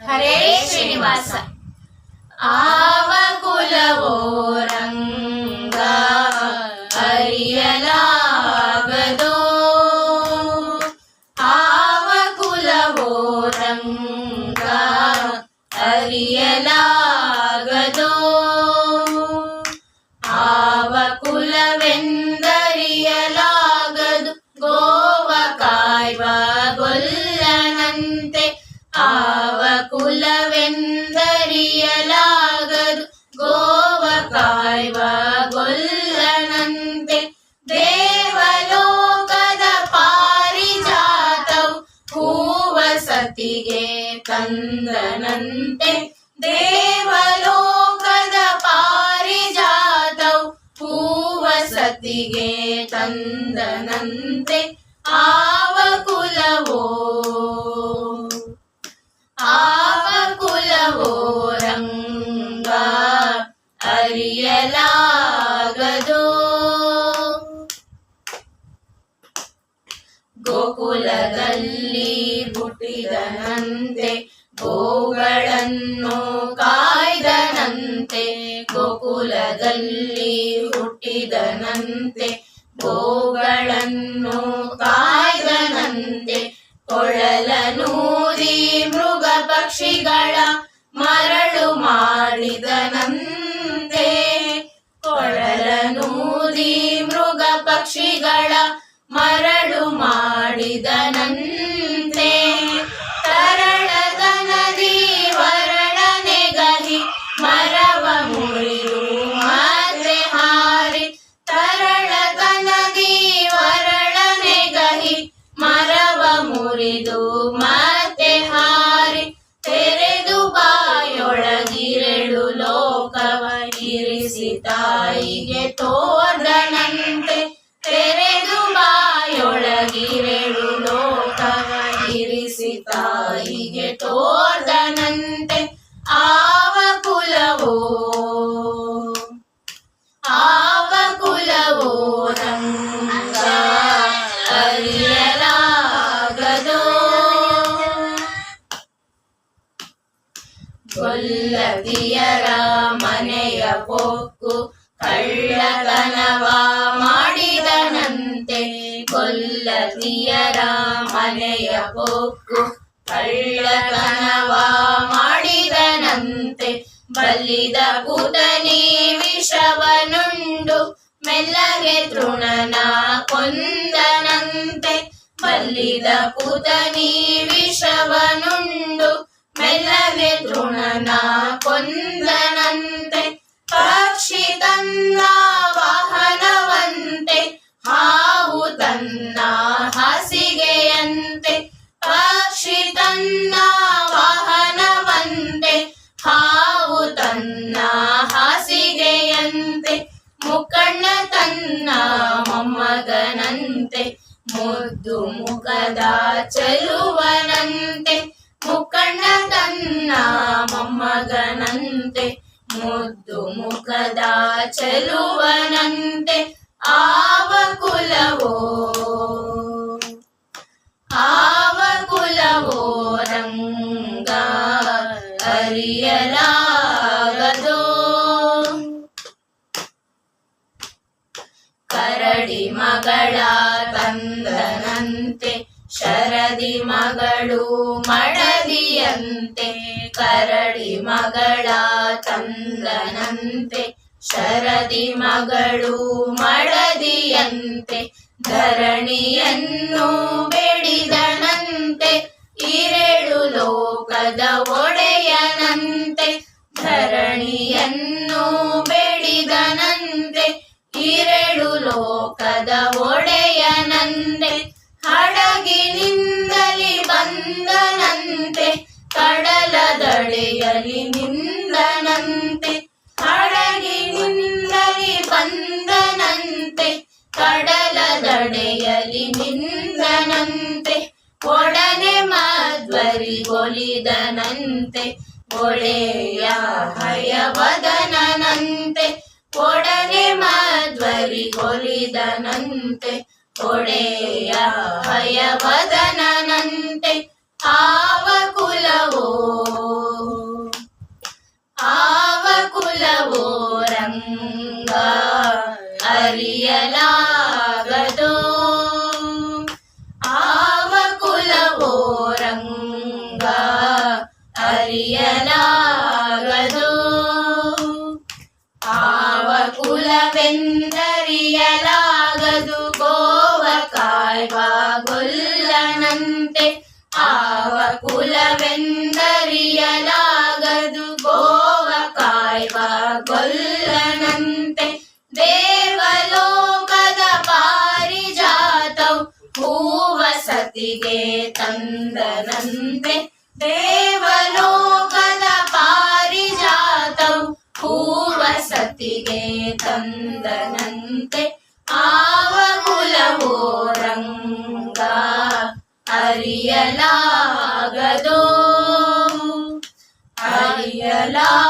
ಹರೇ ಶ್ರೀನಿವಾಸ ಆವ ಕುಲವೋ ಆವ ಕುಲವೆಂದರಿಯಲಾಗದು ಗೋವ ಕಾಯ್ವ ಗೊಲ್ಲನಂತೆ ದೇವಲೋಕದ ಪಾರಿಜಾತವು ಹೂವ ಸತಿಗೆ ತಂದನಂತೆ ದೇವಲೋಕದ ಪಾರಿಜಾತವು ಹೂವ ಸತಿಗೆ ತಂದನಂತೆ ಆವ ಕುಲವೋ ಅರಿಯಲಾಗದೋ ಗೋಕುಲದಲ್ಲಿ ಹುಟ್ಟಿದನಂತೆ ಗೋಗಳನ್ನು ಕಾಯ್ದನಂತೆ ಗೋಕುಲದಲ್ಲಿ ಹುಟ್ಟಿದನಂತೆ ಗೋಗಳನ್ನು ಕಾಯ್ದನಂತೆ ಕೊಳಲನೂರಿ ಮೃಗ ಪಕ್ಷಿಗಳ ಇರಿಸಿ ತಾಯಿಗೆ ತೋರ್ದನಂತೆ ತೆರೆದು ಬಾಯೊಳಗಿರೆಳು ಲೋಕವ ಇರಿಸಿ ತಾಯಿಗೆ ತೋರ್ದನಂತೆ ಗೊಲ್ಲದಿಯರ ಮನೆಯ ಪೊಕ್ಕು ಕಳ್ಳತನವ ಮಾಡಿದನಂತೆ. ಗೊಲ್ಲದಿಯರ ಮನೆಯ ಪೊಕ್ಕು ಕಳ್ಳತನವ ಮಾಡಿದನಂತೆ. ಬಲ್ಲಿದ ಪುತನಿ ವಿಷವನುಂಡು ಮೆಲ್ಲಗೆ ತೃಣನ ಕೊಂದನಂತೆ. ಬಲ್ಲಿದ ಪುತನಿ ವಿಷವನುಂಡು ಮೆಲ್ಲಗೆ ತೃಣನ ಕೊಂದನಂತೆ ಮುಖದ ಚೆಲುವನಂತೆ ಆವ ಕುಲವೋ ಆವ ಕುಲವೋ ರಂಗ ಅರಿಯಲಾಗದೋ? ಕರಡಿ ಮಗಳ ತಂದನಂತೆ ಶರದಿ ಮಗಳು ಮಡದಿಯಂತೆ ಕರಡಿ ಮಗಳ ಚಂದನಂತೆ ಶರದಿ ಮಗಳು ಮಡದಿಯಂತೆ ಧರಣಿಯನ್ನು ಬೆಡಿದನಂತೆ ಇರೆಳು ಲೋಕದ ಒಡೆಯನಂತೆ ಧರಣಿಯನ್ನು ನಿಂದನಂತೆ ಹಡಗಿನಿಂದಲಿ ಬಂದನಂತೆ ಕಡಲ ದಡೆಯಲಿ ನಿಂದನಂತೆ ಒಡನೆ ಮಧ್ವರಿಗೊಲಿದನಂತೆ ಒಳೆಯ ಹಯವದನಂತೆ ಒಡನೆ ಮಧ್ವರಿಗೊಲಿದನಂತೆ ಒಡೆಯ ಹಯವದನಂತೆ ಆವ ಕುಲವೋ ಅರಿಯಲಾಗದು ಆವ ಕುಲವೋ ರಂಗ ಅರಿಯಲಾಗದು ಆವ ಕುಲವೆಂದರಿಯಲಾಗದು ಗೋವ ಕಾಯ್ವ ಸತಿಗೆ ತಂದನಂತೆ ದೇವಲೋಕದ ಪಾರಿಜಾತವು ಹೂವ ಸತಿಗೆ ತಂದನಂತೆ ಆವ ಕುಲವೋ ರಂಗ ಅರಿಯಲಾಗದೋ ಅರಿಯಲಾಗದೋ